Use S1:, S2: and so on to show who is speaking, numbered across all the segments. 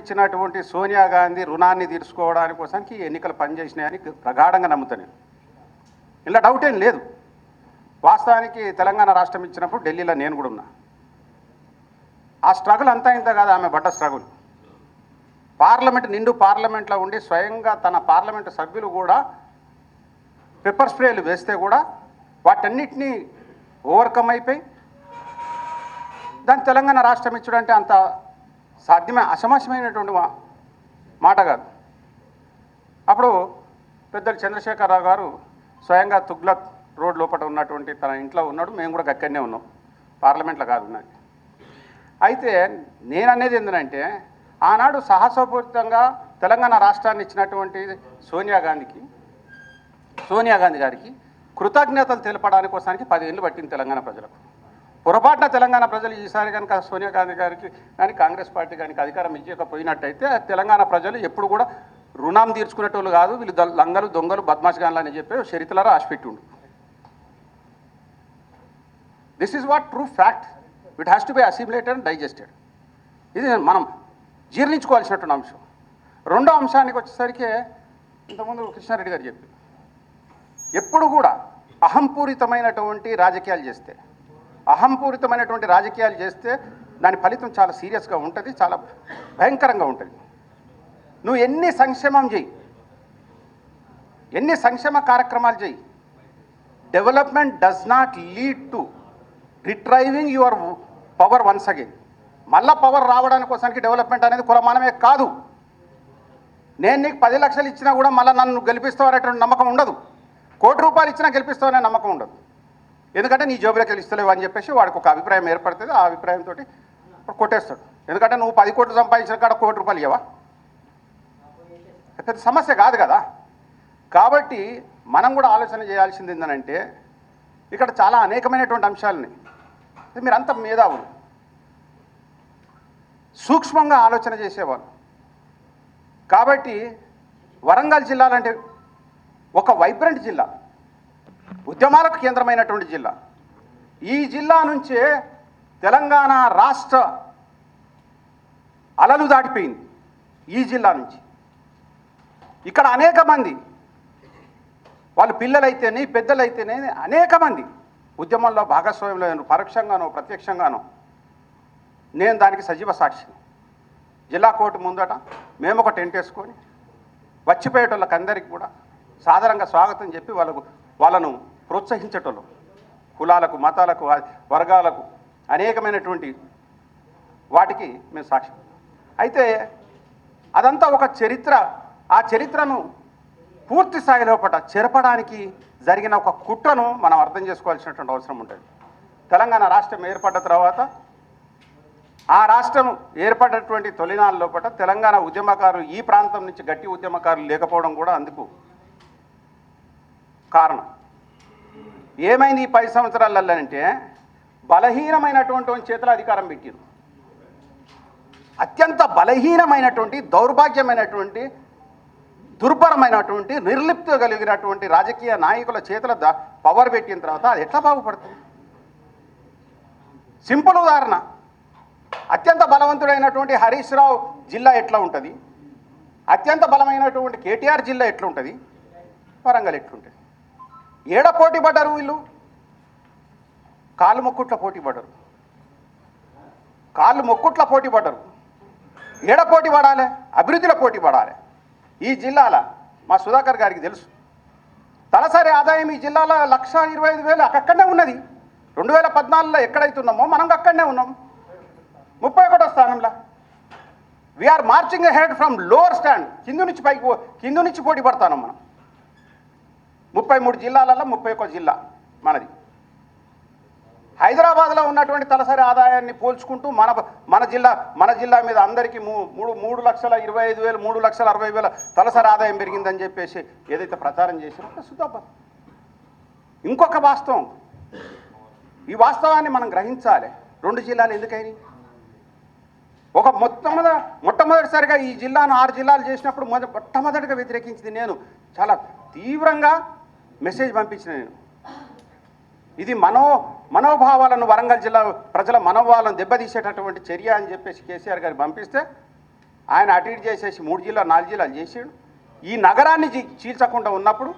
S1: ఇచ్చినటువంటి సోనియా గాంధీ రుణాన్ని తీర్చుకోవడానికి కోసానికి ఎన్నికలు పనిచేసినాయని ప్రగాఢంగా నమ్ముతాను ఇలా డౌట్ ఏం లేదు. వాస్తవానికి తెలంగాణ రాష్ట్రం ఇచ్చినప్పుడు ఢిల్లీలో నేను కూడా ఉన్నా. ఆ స్ట్రగుల్ అంతా ఇంత కాదు ఆమె పడ్డ స్ట్రగుల్ పార్లమెంట్ నిండు పార్లమెంట్లో ఉండి స్వయంగా తన పార్లమెంటు సభ్యులు కూడా పెప్పర్ స్ప్రేలు వేస్తే కూడా వాటన్నిటినీ ఓవర్కమ్ అయిపోయి దాన్ని తెలంగాణ రాష్ట్రం ఇచ్చడంటే అంత సాధ్యమే అసమస్యమైనటువంటి మా- మాట కాదు. అప్పుడు పెద్దలు చంద్రశేఖరరావు గారు స్వయంగా తుగ్లక్ రోడ్ లోపల ఉన్నటువంటి తన ఇంట్లో ఉన్నాడు మేము కూడా గక్కడనే ఉన్నాం. పార్లమెంట్లో కాదు ఉన్నది. అయితే నేను అనేది ఏంటంటే ఆనాడు సాహసపూరితంగా తెలంగాణ రాష్ట్రాన్ని ఇచ్చినటువంటి సోనియా గాంధీకి సోనియా గాంధీ గారికి కృతజ్ఞతలు తెలపడానికి కోసానికి పదేళ్ళు పట్టింది తెలంగాణ ప్రజలకు. పొరపాటున తెలంగాణ ప్రజలు ఈసారి కనుక సోనియా గాంధీ గారికి కానీ కాంగ్రెస్ పార్టీ కానీ అధికారం ఇచ్చకపోయినట్టయితే తెలంగాణ ప్రజలు ఎప్పుడు కూడా రుణం తీర్చుకునేటోళ్ళు కాదు వీళ్ళు లంగలు దొంగలు బద్మాషగాన్లు అని చెప్పి చరిత్రలో రాసిపెట్టిండు this is what true fact it has to be assimilated and digested ఇది మనం జీర్ణించుకోవాల్సినటువంటి అంశం. రెండో అంశానికి వచ్చేసరికి ఇంతకుముందు కృష్ణారెడ్డి గారు చెప్పి ఎప్పుడు కూడా అహంపూరితమైనటువంటి రాజకీయాలు చేస్తే అహంపూరితమైనటువంటి రాజకీయాలు చేస్తే దాని ఫలితం చాలా సీరియస్గా ఉంటుంది చాలా భయంకరంగా ఉంటుంది. నువ్వు ఎన్ని సంక్షేమం చేయి ఎన్ని సంక్షేమ కార్యక్రమాలు చేయి development does not lead to retrieving your power once again మళ్ళా పవర్ రావడానికి కోసానికి డెవలప్మెంట్ అనేది కులమానమే కాదు. నేను నీకు పది లక్షలు ఇచ్చినా కూడా మళ్ళీ నన్ను గెలిపిస్తావు అనేటువంటి నమ్మకం ఉండదు. కోటి రూపాయలు ఇచ్చినా గెలిపిస్తావు అనే నమ్మకం ఉండదు. ఎందుకంటే నీ జోబులోకి వెళ్ళిస్తలేవు అని చెప్పేసి వాడికి ఒక అభిప్రాయం ఏర్పడుతుంది. ఆ అభిప్రాయంతో కొట్టేస్తాడు. ఎందుకంటే నువ్వు పది కోట్లు సంపాదించిన కాడ కోటి రూపాయలు ఇవ్వవా పెద్ద సమస్య కాదు కదా. కాబట్టి మనం కూడా ఆలోచన చేయాల్సింది ఏంటంటే ఇక్కడ చాలా అనేకమైనటువంటి అంశాలని మీరంతా మేధావులు. సూక్ష్మంగా ఆలోచన చేసేవాళ్ళు. కాబట్టి వరంగల్ జిల్లాలంటే ఒక వైబ్రెంట్ జిల్లా. ఉద్యమాలకు కేంద్రమైనటువంటి జిల్లా. ఈ జిల్లా నుంచే తెలంగాణ రాష్ట్ర అలలు దాటిపోయింది ఈ జిల్లా నుంచి. ఇక్కడ అనేక మంది వాళ్ళు పిల్లలైతేనే పెద్దలైతేనే అనేక మంది ఉద్యమంలో భాగస్వామ్యంలో పరోక్షంగానో ప్రత్యక్షంగానో. నేను దానికి సజీవ సాక్షిని. జిల్లా కోర్టు ముందట మేము ఒక టెంట్ వేసుకొని వచ్చిపోయేటోళ్ళకందరికీ కూడా సాధారణంగా స్వాగతం చెప్పి వాళ్ళకు వాళ్ళను ప్రోత్సహించటంలో కులాలకు మతాలకు వర్గాలకు అనేకమైనటువంటి వాటికి మేము సాక్ష్యం అయితే అదంతా ఒక చరిత్ర. ఆ చరిత్రను పూర్తి స్థాయి లోపల చెరపడానికి జరిగిన ఒక కుట్రను మనం అర్థం చేసుకోవాల్సినటువంటి అవసరం ఉంటుంది. తెలంగాణ రాష్ట్రం ఏర్పడ్డ తర్వాత ఆ రాష్ట్రం ఏర్పడినటువంటి తొలినాళ్ళ లోపల తెలంగాణ ఉద్యమకారులు ఈ ప్రాంతం నుంచి గట్టి ఉద్యమకారులు లేకపోవడం కూడా అందుకు కారణం. ఏమైంది ఈ పది సంవత్సరాలలో అంటే బలహీనమైనటువంటి చేతుల అధికారం పెట్టారు. అత్యంత బలహీనమైనటువంటి దౌర్భాగ్యమైనటువంటి దుర్భరమైనటువంటి నిర్లిప్త కలిగినటువంటి రాజకీయ నాయకుల చేతుల ద పవర్ పెట్టిన తర్వాత అది ఎట్లా బాగుపడుతుంది? సింపుల్ ఉదాహరణ. అత్యంత బలవంతుడైనటువంటి హరీష్ రావు జిల్లా ఎట్లా ఉంటుంది? అత్యంత బలమైనటువంటి కేటీఆర్ జిల్లా ఎట్లుంటుంది? వరంగల్ ఎట్లుంటుంది? ఏడ పోటీ పడ్డారు వీళ్ళు? కాళ్ళు మొక్కుట్ల పోటీ పడ్డరు. కాళ్ళు మొక్కుట్ల పోటీ పడ్డరు. ఏడ పోటీ పడాలి? అభివృద్ధిలో పోటీ పడాలి. ఈ జిల్లాల మా సుధాకర్ గారికి తెలుసు. తలసరి ఆదాయం ఈ జిల్లాలో లక్ష ఇరవై ఐదు వేలు అక్కడనే ఉన్నది. రెండు వేల పద్నాలుగులో ఎక్కడైతున్నామో మనం అక్కడనే ఉన్నాం. ముప్పై ఒకటో స్థానంలో. We're marching head from lower stand కింద నుంచి పైకి పో- కింద నుంచి పోటీ పడతాను మనం. ముప్పై మూడు జిల్లాలలో ముప్పై ఒక్క జిల్లా మనది. హైదరాబాద్లో ఉన్నటువంటి తలసరి ఆదాయాన్ని పోల్చుకుంటూ మన మన జిల్లా మన జిల్లా మీద అందరికీ మూ- మూడు మూడు లక్షల ఇరవై ఐదు వేలు మూడు లక్షల అరవై వేల తలసరి ఆదాయం పెరిగిందని చెప్పేసి ఏదైతే ప్రచారం చేసారో అది ఇంకొక వాస్తవం. ఈ వాస్తవాన్ని మనం గ్రహించాలి. రెండు జిల్లాలు ఎందుకైనాయి? ఒక మొట్టమొద మొట్టమొదటిసారిగా ఈ జిల్లాను ఆరు జిల్లాలు చేసినప్పుడు మొద మొట్టమొదటిగా వ్యతిరేకించింది నేను. చాలా తీవ్రంగా మెసేజ్ పంపించిన నేను. ఇది మనో మనోభావాలను వరంగల్ జిల్లా ప్రజల మనోభావాలను దెబ్బతీసేటటువంటి చర్య అని చెప్పేసి కేసీఆర్ గారికి పంపిస్తే ఆయన అటు ఇటు చేసేసి మూడు జిల్లాలు నాలుగు జిల్లాలు చేసాడు. ఈ నగరాన్ని చీ- చీల్చకుండా ఉన్నప్పుడు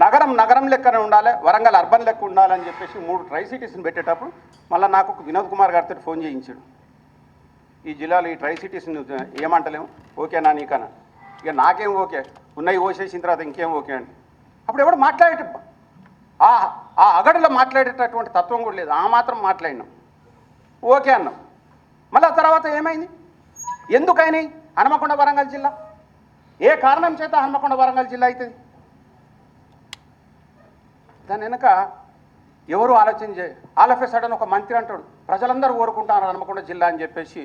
S1: నగరం నగరం లెక్కనే ఉండాలి వరంగల్ అర్బన్ లెక్క ఉండాలని చెప్పేసి మూడు ట్రై సిటీస్ని పెట్టేటప్పుడు మళ్ళీ నాకు వినోద్ కుమార్ గారితో ఫోన్ చేయించాడు. ఈ జిల్లాలో ఈ ట్రై సిటీస్ని ఏమంటలేము. ఓకేనా నీకన ఇక నాకేం ఓకే? ఉన్నాయి ఓసేసిన తర్వాత ఇంకేం ఓకే అండి? అప్పుడు ఎవడు మాట్లాడే ఆ ఆ అగడులో మాట్లాడేటటువంటి తత్వం కూడా లేదు. ఆ మాత్రం మాట్లాడినాం. ఓకే అన్నాం. మళ్ళీ తర్వాత ఏమైంది? ఎందుకైనాయి హనుమకొండ వరంగల్ జిల్లా? ఏ కారణం చేత హనుమకొండ వరంగల్ జిల్లా అవుతుంది దాని వెనుక ఎవరు ఆలోచన చే ఆలోచిస్తాడని ఒక మంత్రి అంటాడు. ప్రజలందరూ కోరుకుంటారు హనుమకొండ జిల్లా అని చెప్పేసి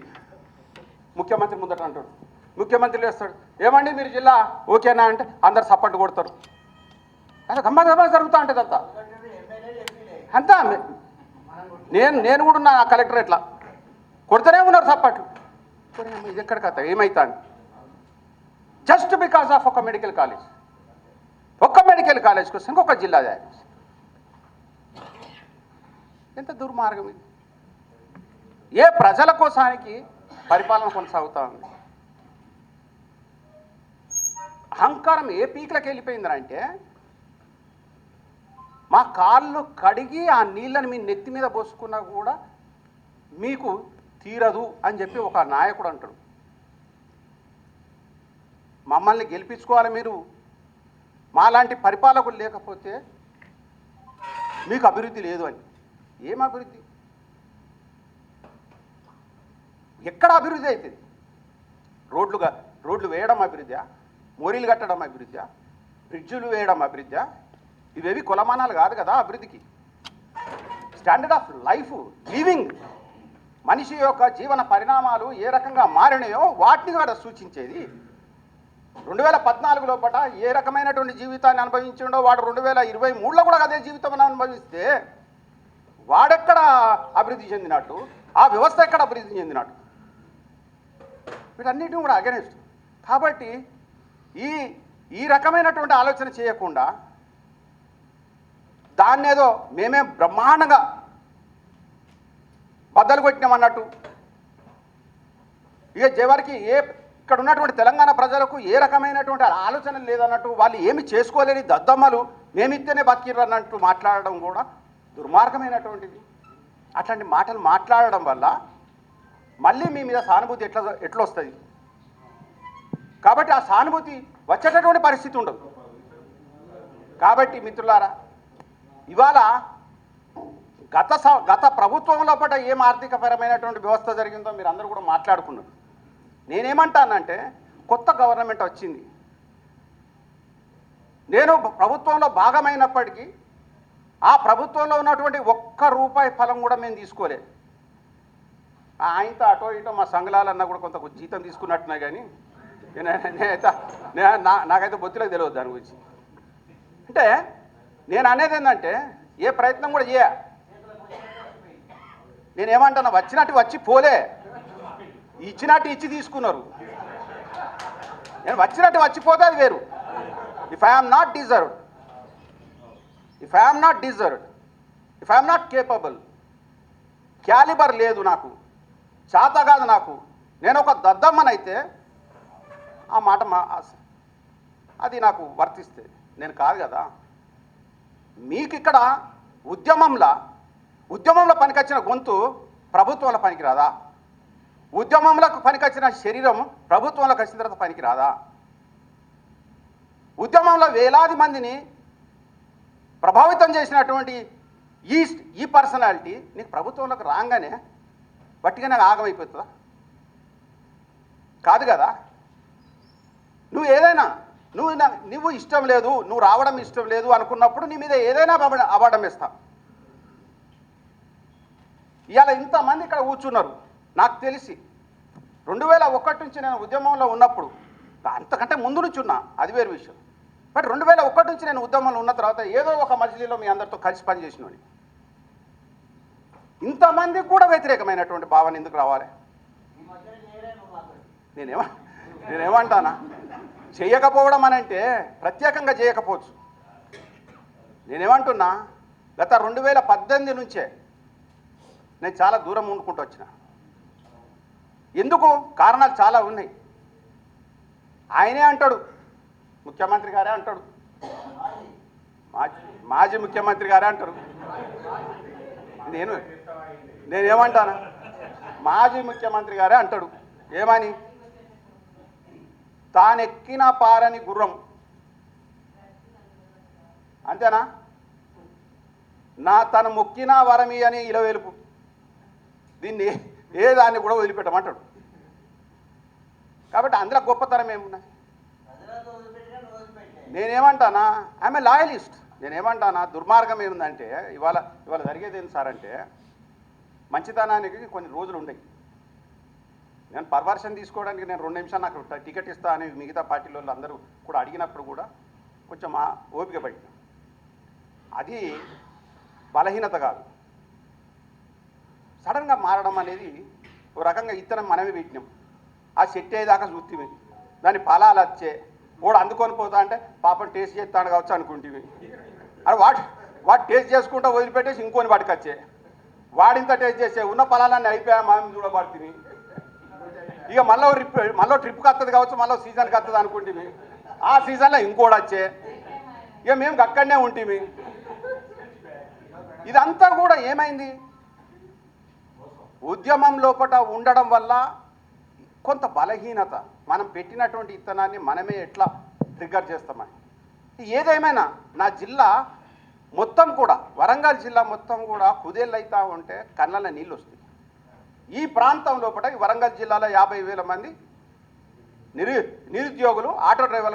S1: ముఖ్యమంత్రి ముందట అంటాడు. ముఖ్యమంత్రి లేస్తాడు. ఏమండి మీరు జిల్లా? ఓకేనా అంటే అందరు సపోర్ట్ కొడతారు. అది గమ్మ జరుగుతూ ఉంటుంది అంతా. అంతా మే- నేను నేను కూడా ఉన్నా ఆ కలెక్టరేట్లా కొడుతూనే ఉన్నారు సప్పట్లు. ఇది ఎక్కడ కథ ఏమైతాను జస్ట్ బికాస్ ఆఫ్ ఒక మెడికల్ కాలేజ్ ఒక్క మెడికల్ కాలేజ్ కోసం ఇంకొక జిల్లా తయారు ఎంత దుర్మార్గం ఇది. ఏ ప్రజల కోసానికి పరిపాలన కొనసాగుతా ఉంది? అహంకారం ఏ పీక్లకు వెళ్ళిపోయిందంటే మా కాళ్ళు కడిగి ఆ నీళ్ళని మీ నెత్తి మీద పోసుకున్నా కూడా మీకు తీరదు అని చెప్పి ఒక నాయకుడు అంటాడు. మమ్మల్ని గెలిపించుకోవాలి మీరు. మాలాంటి పరిపాలకులు లేకపోతే మీకు అభివృద్ధి లేదు అని. ఏం అభివృద్ధి? ఎక్కడ అభివృద్ధి అవుతుంది రోడ్లుగా రోడ్లు వేయడం అభివృద్ధి మోరీలు కట్టడం అభివృద్ధి బ్రిడ్జులు వేయడం అభివృద్ధి ఇవేవి కులమానాలు కాదు కదా అభివృద్ధికి. స్టాండర్డ్ ఆఫ్ లైఫ్ లివింగ్ మనిషి యొక్క జీవన పరిణామాలు ఏ రకంగా మారినాయో వాటిని కూడా సూచించేది. రెండు వేల పద్నాలుగు లోపల ఏ రకమైనటువంటి జీవితాన్ని అనుభవించిండో వాడు రెండు వేల ఇరవై మూడులో కూడా అదే జీవితం అనుభవిస్తే వాడెక్కడ అభివృద్ధి చెందినట్టు? ఆ వ్యవస్థ ఎక్కడ అభివృద్ధి చెందినట్టు? వీటన్నిటిని కూడా అగెనిస్ట్ కాబట్టి ఈ ఈ రకమైనటువంటి ఆలోచన చేయకుండా దాన్ని ఏదో మేమే బ్రహ్మాండంగా బద్దలు కొట్టినామన్నట్టు ఇక చివరికి ఏ ఇక్కడ ఉన్నటువంటి తెలంగాణ ప్రజలకు ఏ రకమైనటువంటి ఆలోచన లేదన్నట్టు వాళ్ళు ఏమి చేసుకోలేని దద్దమ్మలు మేమిస్తేనే బతికిర్రు అన్నట్టు మాట్లాడడం కూడా దుర్మార్గమైనటువంటిది. అట్లాంటి మాటలు మాట్లాడడం వల్ల మళ్ళీ మీ మీద సానుభూతి ఎట్లా ఎట్లా వస్తుంది కాబట్టి ఆ సానుభూతి వచ్చేటటువంటి పరిస్థితి ఉండదు. కాబట్టి మిత్రులారా ఇవాళ గత స గత ప్రభుత్వంలో పట ఏం ఆర్థికపరమైనటువంటి వ్యవస్థ జరిగిందో మీరు అందరూ కూడా మాట్లాడుకున్నారు. నేనేమంటానంటే కొత్త గవర్నమెంట్ వచ్చింది. నేను ప్రభుత్వంలో భాగమైనప్పటికీ ఆ ప్రభుత్వంలో ఉన్నటువంటి ఒక్క రూపాయి ఫలం కూడా మేము తీసుకోలేదు. ఆయనతో అటో ఇటో మా సంఘాలన్నా కూడా కొంత జీతం తీసుకున్నట్టున్నా కానీ నేను- నేనైతే నే- నా- నాకైతే బొత్తులకు తెలియదు దాని గురించి. అంటే నేను అనేది ఏంటంటే ఏ ప్రయత్నం కూడా చేయ. నేనేమంటున్నా వచ్చినట్టు వచ్చి పోలే. ఇచ్చినట్టు ఇచ్చి తీసుకున్నారు. నేను వచ్చినట్టు వచ్చిపోతే అది వేరు. If I'm not deserved if I'm not deserved if I'm not capable calibre లేదు నాకు చేత కాదు నాకు. నేను ఒక దద్దమ్మనైతే ఆ మాట మా అది నాకు వర్తిస్తే నేను కాదు కదా. మీకు ఇక్కడ ఉద్యమంలో ఉద్యమంలో పనికొచ్చిన గొంతు ప్రభుత్వంలో పనికిరాదా? ఉద్యమంలో పనికొచ్చిన శరీరం ప్రభుత్వంలోకి వచ్చిన తర్వాత పనికిరాదా? ఉద్యమంలో వేలాది మందిని ప్రభావితం చేసినటువంటి ఈ ఈ పర్సనాలిటీ నీకు ప్రభుత్వంలోకి రాగానే బట్టిగానే ఆగమైపోతుందా కాదు కదా? నువ్వు ఏదైనా నువ్వు నువ్వు ఇష్టం లేదు నువ్వు రావడం ఇష్టం లేదు అనుకున్నప్పుడు నీ మీద ఏదైనా అబద్ధం వేస్తా. ఇవాళ ఇంతమంది ఇక్కడ కూర్చున్నారు. నాకు తెలిసి రెండు వేల ఒకటి నుంచి నేను ఉద్యమంలో ఉన్నప్పుడు అంతకంటే ముందు నుంచి ఉన్నా అది వేరు విషయం. బట్ రెండు వేల ఒకటి నుంచి నేను ఉద్యమంలో ఉన్న తర్వాత ఏదో ఒక మజిలీలో మీ అందరితో కలిసి పనిచేసినోని ఇంతమందికి కూడా వ్యతిరేకమైనటువంటి భావన ఎందుకు రావాలి? నేనేమ నేనేమంటానా? చేయకపోవడం అని అంటే ప్రత్యేకంగా చేయకపోవచ్చు. నేనేమంటున్నా గత రెండు వేల పద్దెనిమిది నుంచే నేను చాలా దూరం ఉండుకుంటూ వచ్చిన. ఎందుకు? కారణాలు చాలా ఉన్నాయి. ఆయనే అంటాడు ముఖ్యమంత్రి గారే అంటాడు. మాజీ మాజీ ముఖ్యమంత్రి గారే అంటారు. నేను నేనేమంటాను? మాజీ ముఖ్యమంత్రి గారే అంటాడు. ఏమని? తానెక్కిన పారని గుర్రం. అంతేనా? నా తను మొక్కిన వరమి అని ఇలవేలుపు. దీన్ని ఏ దాన్ని కూడా వదిలిపెట్టమంటాడు. కాబట్టి అందులో గొప్పతనం ఏమున్నాయి నేనేమంటానా? ఆమె లాయలిస్ట్ నేనేమంటానా? దుర్మార్గం ఏముందంటే ఇవాళ ఇవాళ జరిగేది ఏంటి సార్ అంటే మంచితనానికి కొన్ని రోజులు ఉండయి నేను పర్వర్షన్ తీసుకోవడానికి నేను రెండు నిమిషాలు నాకు టికెట్ ఇస్తా అని మిగతా పార్టీల వాళ్ళు అందరూ కూడా అడిగినప్పుడు కూడా కొంచెం ఓపిక పడింది అది బలహీనత కాదు. సడన్గా మారడం అనేది ఒక రకంగా ఇత్తనం మనమే పెట్టినాం. ఆ సెట్ అయ్యేదాకా చూస్తే దాని ఫలాలు వచ్చే వాడు అందుకొని పోతా అంటే పాపం టేస్ట్ చేస్తాడు కావచ్చు అనుకుంటుంది అది వాడు వాడు టేస్ట్ చేసుకుంటా వదిలిపెట్టేసి ఇంకొని వచ్చే. వాడింత టేస్ట్ చేసే ఉన్న ఫలాలన్నీ అయిపోయా మనం చూడబడుతుంది. ఇక మళ్ళీ ట్రిప్ మళ్ళీ ట్రిప్కి వస్తుంది కావచ్చు మళ్ళీ సీజన్కి వస్తుంది అనుకుంటుంది ఆ సీజన్లో ఇంకోటి వచ్చే. ఇక మేము అక్కడనే ఉంటుంది ఇదంతా కూడా ఏమైంది? ఉద్యమం లోపల ఉండడం వల్ల కొంత బలహీనత. మనం పెట్టినటువంటి ఇత్తనాన్ని మనమే ఎట్లా ట్రిగ్గర్ చేస్తామని. ఏదేమైనా నా జిల్లా మొత్తం కూడా వరంగల్ జిల్లా మొత్తం కూడా కుదేళ్ళు అవుతా ఉంటే కన్నల నీళ్ళు వస్తాయి. ఈ ప్రాంతం లోపల వరంగల్ జిల్లాలో యాభై వేల మంది నిరు నిరుద్యోగులు ఆటో డ్రైవర్లు